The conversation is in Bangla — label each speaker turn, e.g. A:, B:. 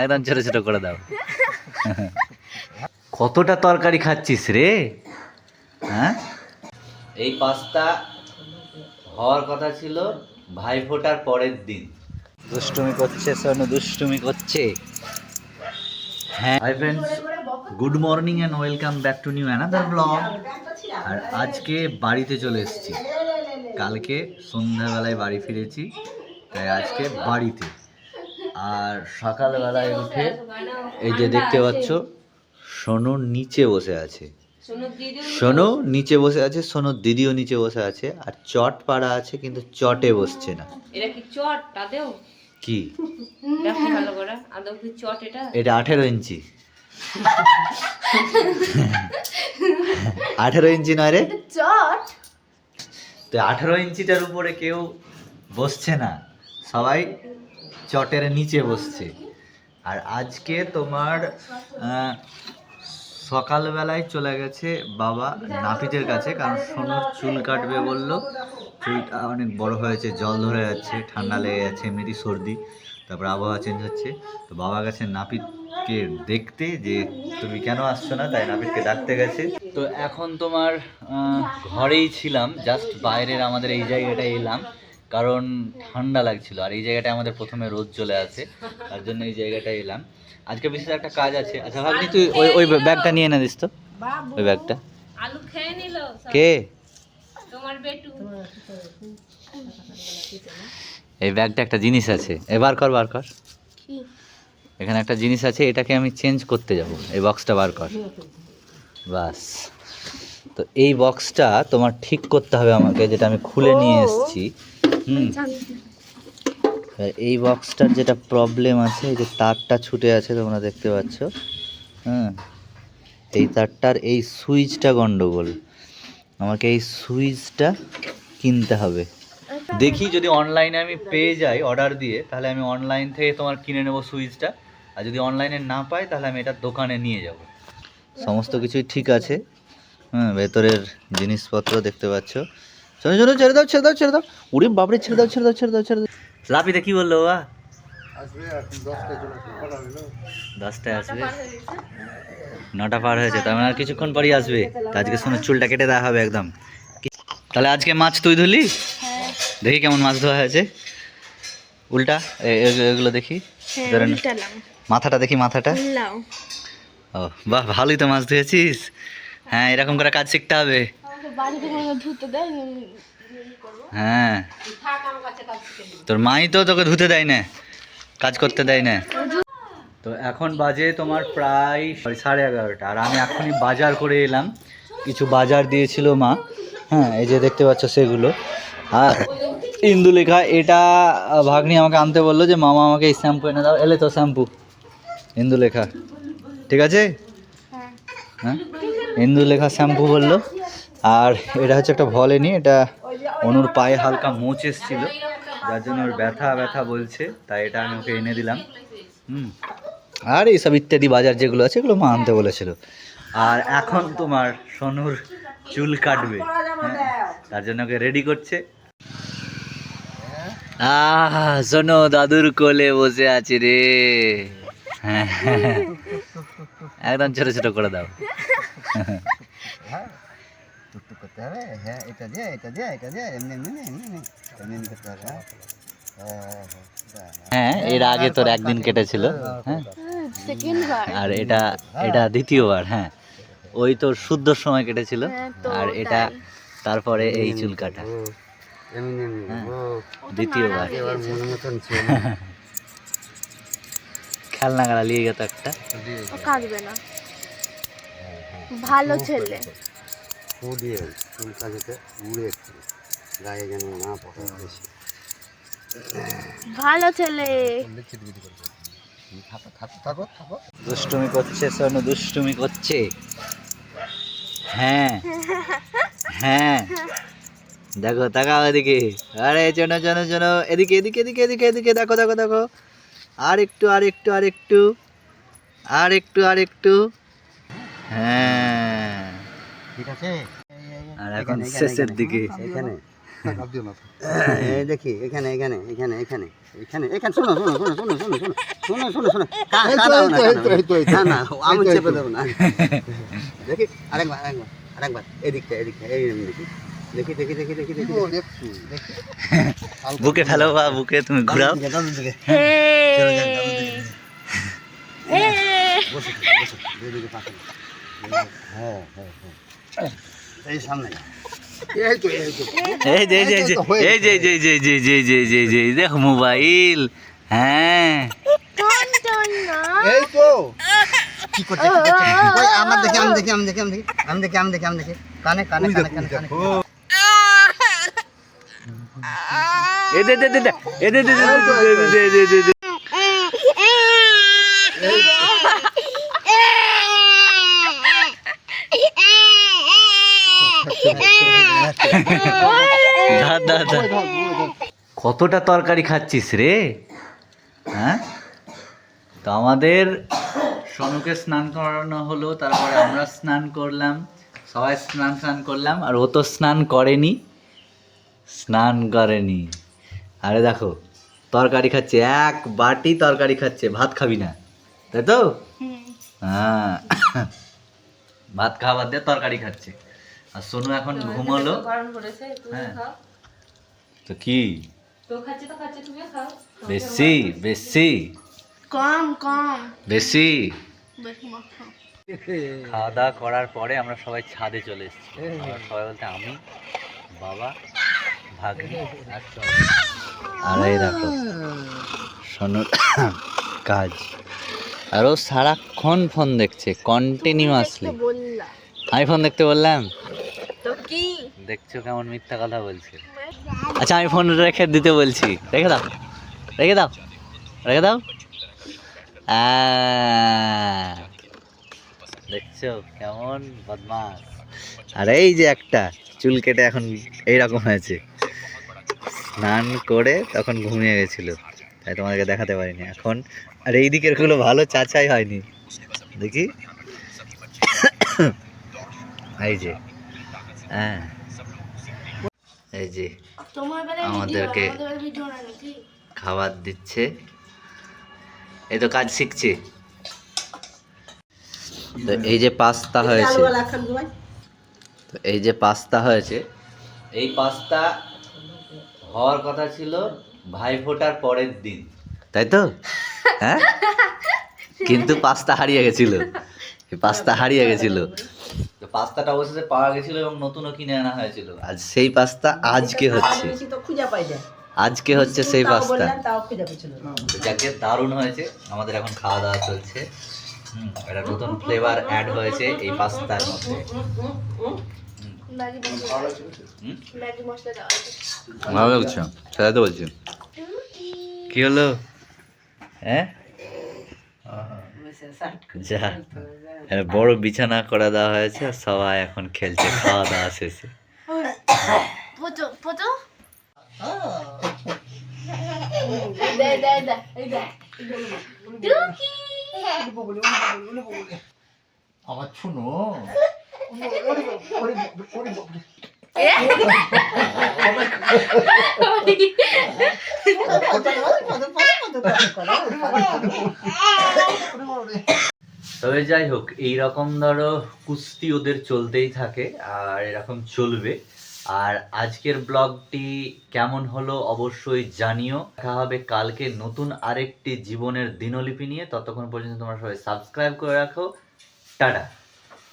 A: একদম ছোট ছোট করে দাও। কতটা তরকারি খাচ্ছিস রে? হ্যাঁ? এই পাস্তা হওয়ার কথা ছিল ভাই ফোটার পরের দিন। দুষ্টুমি করছে, সোনু দুষ্টুমি করছে। হ্যাঁ hi friends good morning and welcome back to new another blog আর আজকে বাড়িতে চলে এসেছি। কালকে সন্ধ্যাবেলায় বাড়ি ফিরেছি, তাই আজকে বাড়িতে। আর সকালবেলায় উঠে এই যে দেখতে পাচ্ছ সোনু নিচে বসে আছে। সোনু নিচে বসে আছে। সোনুর দিদিও নিচে বসে আছে আর চট পাড়া আছে কিন্তু চটে বসছে না।
B: এটা কি চট? আদেও
A: কি?
B: ভালো করে? আদৌ কি চট এটা?
A: এটা আঠেরো ইঞ্চি। আঠেরো ইঞ্চি নয় রে।
C: চট?
A: তো আঠেরো ইঞ্চিটার উপরে কেউ বসছে না। সবাই চটের নিচে বসছে। আর আজকে তোমার সকালবেলায় চলে গেছে বাবা নাপিতের কাছে, কারণ সোনুর চুল কাটবে বলল। চুলটা অনেক বড় হয়েছে জল ধরে যাচ্ছে, ঠান্ডা লেগে যাচ্ছে, এমনিতেই সর্দি। তারপর আবহাওয়া চেঞ্জ হচ্ছে। তো বাবা গেছে নাপিতকে দেখতে যে, তুমি কেন আসছো না? তাই নাপিতকে ডাকতে গেছে। তো এখন তোমার ঘরেই ছিলাম জাস্ট বাইরের আমাদের এই জায়গাটায় এলাম। কারণ ঠান্ডা লাগছিল আর এই জায়গাটায় আমাদের প্রথমে রোদ চলে আসে তার জন্য এই জায়গাটায় এলাম। আজকে বিশেষ একটা কাজ আছে। আচ্ছা ভাবছি তুই ওই ওই ব্যাগটা নিয়ে না দিস তো ওই ব্যাগটা।
B: আলু খেয়ে নিল
A: কে?
B: তোমার বেটু।
A: এই ব্যাগটা একটা জিনিস আছে এ বার কর বার কর। এখানে একটা জিনিস আছে এটাকে আমি চেঞ্জ করতে যাব এই বক্সটা বার কর। বাস। তো এই বক্সটা তোমার ঠিক করতে হবে আমাকে যেটা আমি খুলে নিয়ে এসেছি। এই বক্সটার যেটা প্রবলেম আছে যে তারটা ছুটে আছে তোমরা দেখতে পাচ্ছ। হ্যাঁ এই তারটার এই সুইচটা গন্ডগোল। আমাকে এই সুইচটা কিনতে হবে। দেখি যদি অনলাইনে আমি পেয়ে যাই অর্ডার দিয়ে, তাহলে আমি অনলাইন থেকে তোমার কিনে নেব সুইচটা। আর যদি অনলাইনে না পাই, তাহলে আমি এটা দোকানে নিয়ে যাব। সমস্ত কিছুই ঠিক আছে। হ্যাঁ ভেতরের জিনিসপত্র দেখতে পাচ্ছ। চলো চলো ছেড়ে দাও ছেড়ে দাও ছেড়ে দাও। উড়ে বাপরে ছেড়ে দাও ছেড়ে দাও ছেড়ে দাও ছেড়ে দাও। লাপিতে কি বলল বা দশটায় আসবে। নটা পার হয়েছে তার মানে আর কিছুক্ষণ পরই আসবে। তা আজকে শোনো চুলটা কেটে দেওয়া হবে একদম। তাহলে আজকে মাছ তুই ধুলি দেখি কেমন মাছ ধোয়া হয়েছে। উল্টা এগুলো দেখি।
C: হ্যাঁ
A: ধরে নে। মাথাটা দেখি মাথাটা। ও বাহ ভালোই তো মাছ ধুয়েছিস। হ্যাঁ এরকম করে কাজ শিখতে হবে। হ্যাঁ। তোর মাই তো তোকে ধুতে দেয় না কাজ করতে দেয় না। তো এখন বাজে তোমার প্রায় সাড়ে এগারোটা আর আমি এখনই বাজার করে এলাম। কিছু বাজার দিয়েছিল মা হ্যাঁ এই যে দেখতে পাচ্ছ সেগুলো। আর ইন্দুলেখা এটা ভাগ্নি আমাকে আনতে বলল যে মামা আমাকে এই শ্যাম্পু এনে দাও এলে তো শ্যাম্পু। ইন্দুলেখা ঠিক আছে? হ্যাঁ? ইন্দুলেখা শ্যাম্পু বলল। আর এটা হচ্ছে একটা ভলেনি এটা অনুর পায়ে হালকা মোচ এসেছিল যার জন্য ওর ব্যথা ব্যথা বলছে তাই এটা আমি ওকে এনে দিলাম। হুম। আর এইসব ইত্যাদি বাজার যেগুলো আছে এগুলো মা আনতে বলেছিল। আর এখন তোমার সোনুর চুল কাটবে হ্যাঁ, তার জন্য ওকে রেডি করছে। আহ শোনো দাদুর কোলে বসে আছে রে। হ্যাঁ একদম ছোট ছোট করে দাও।
D: করতে হবে হ্যাঁ এটা দিয়ে এটা দিয়ে এটা দিয়ে এমনি এমনি এমনি এমনি এমনি করতে হবে হ্যাঁ? হ্যাঁ হ্যাঁ
A: এর আগে তোর একদিন কেটেছিল হ্যাঁ? আর এটা এটা দ্বিতীয়বার হ্যাঁ? ওই তোর শুদ্ধ সময় কেটেছিল
C: হ্যাঁ,
A: আর এটা তারপরে এই চুল কাটা
D: এমনি এমনি। ও।
A: দ্বিতীয়বার।
D: এবার মতন ছিল।
A: খেলনা গাড়া নিয়ে গেত একটা।
C: কাঁদবে না। ভালো ছেলে।
D: ফু দিয়ে চুল কাজেতে উড়ে একটু। গায়ে যেন না পড়ে বেশি।
C: ভালো ছেলে।
A: দুষ্টুমি করছে সোনু দুষ্টুমি করছে। হ্যাঁ হ্যাঁ। দেখো তাকাও এদিকে। আরে চনো চনো চনো এদিকে এদিকে এদিকে এদিকে এদিকে। দেখো দেখো দেখো। আর একটু আর একটু আর একটু। আর একটু আর একটু। হ্যাঁ।
D: ঠিক আছে?
A: আর এখন শেষের দিকে।
D: এখানে। দেখি এখানে এখানে এখানে এখানে এখানে এখানে শোনো শোনো শোনো শোনো শোনো শোনো শোনো শোনো শোনো না, না। আমি চেপে দেবো না। দেখি আরেকবার আরেকবার আরেকবার এদিকটা এদিকটা এই দেখি দেখি দেখি দেখি দেখি দেখি। দেখি
A: বুকে ফেলো বা বুকে তুমি ঘুরাও।
D: দাদুর দিকে, দাদুর দিকে।
C: হে
D: চলো যান, দাদুর দিকে।
C: হে
D: বসো বসো দুদিকে পাশে। হ্যাঁ হ্যাঁ হ্যাঁ। এই সামনে
A: এই যে এই যে এই যে যে যে যে যে যে যে যে দেখো মোবাইল হ্যাঁ
C: টন টন না
D: এই তো কি করছে কি করছে ওই আমার দেখি আমি দেখি আমি দেখি আমি দেখি আমি দেখি আমি দেখি আমি দেখি কানে কানে কানে কানে কানে
A: এ দে দে দে দে এ দে দে দে দে দে দা দা দা কতটা তরকারি খাচ্ছিস রে? হ্যাঁ? তো আমাদের সনুকে স্নান করানো হলো তারপরে আমরা স্নান করলাম সবাই স্নান স্নান করলাম আর ও তো স্নান করেনি স্নান করেনি। আরে দেখো তরকারি খাচ্ছে এক বাটি তরকারি খাচ্ছে ভাত খাবি না তাই তো? হ্যাঁ ভাত খাবার দিয়ে তরকারি খাচ্ছে। আর সোনু এখন ঘুমোলো। হ্যাঁ। তো কি? বেশি বেশি
C: কম কম
A: বেশি
C: বেশি
A: খাওয়া দাওয়া করার পরে আমরা সবাই ছাদে চলে এসেছি। আমরা সবাই বলতে আমি বাবা ভাগ্নি আর এই দেখো সোনুর কাজ। আর ও সারাক্ষণ ফোন দেখছে কন্টিনিউয়াসলি
C: বললা
A: আমি ফোন দেখতে বললাম? দেখছ কেমন মিথ্যা কথা বলছে। আচ্ছা আমি ফোন রেখে দিতে বলছি। রেখে দাও। রেখে দাও। রেখে দাও। আহ, দেখছ কেমন বদমাস আর এই যে একটা চুল কেটে এখন এইরকম হয়েছে। স্নান করে তখন ঘুমিয়ে গেছিল। তাই তোমাদেরকে দেখাতে পারিনি। এখন আর এই দিকেরগুলো ভালো চাচাই হয়নি। দেখি। এই যে। হ্যাঁ। এই যে আমাদেরকে
C: আমাদের বেলায় ভিডিও না নাকি
A: খাবার দিচ্ছে। এই তো কাজ শিখছে। তো এই যে পাস্তা হয়েছে। তো এই যে পাস্তা হয়েছে। এই পাস্তা হওয়ার কথা ছিল ভাইফোঁটার পরের দিন। তাই তো? হ্যাঁ? কিন্তু পাস্তা হারিয়ে গেছিল। পাস্তা হারিয়ে গেছিল। তো পাস্তাটা অবশেষে পাওয়া গেছিল এবং নতুনও কিনে আনা হয়েছিল। আজ সেই পাস্তা আজকে হচ্ছে। আজকে হচ্ছে সেই পাস্তা। যাকে দারুণ হয়েছে আমাদের এখন খাওয়া দাওয়া চলছে। হুম, একটা নতুন ফ্লেভার অ্যাড হয়েছে এই পাস্তার মধ্যে। ভালো লাগছে। সেটাই তো বলছি। কি হলো? হ্যাঁ? যা। হ্যাঁ, বড় বিছানা করে দেওয়া হয়েছে সবাই এখন খেলছে খাওয়া দাওয়া শেষে আমার শুনো। তবে যাই হোক এইরকম ধরো কুস্তি ওদের চলতেই থাকে আর এরকম চলবে। আর আজকের ব্লগটি কেমন হলো অবশ্যই জানিও। দেখা হবে কালকে নতুন আরেকটি জীবনের দিনলিপি নিয়ে। ততক্ষণ পর্যন্ত তোমরা সবাই সাবস্ক্রাইব করে রাখো। টাটা।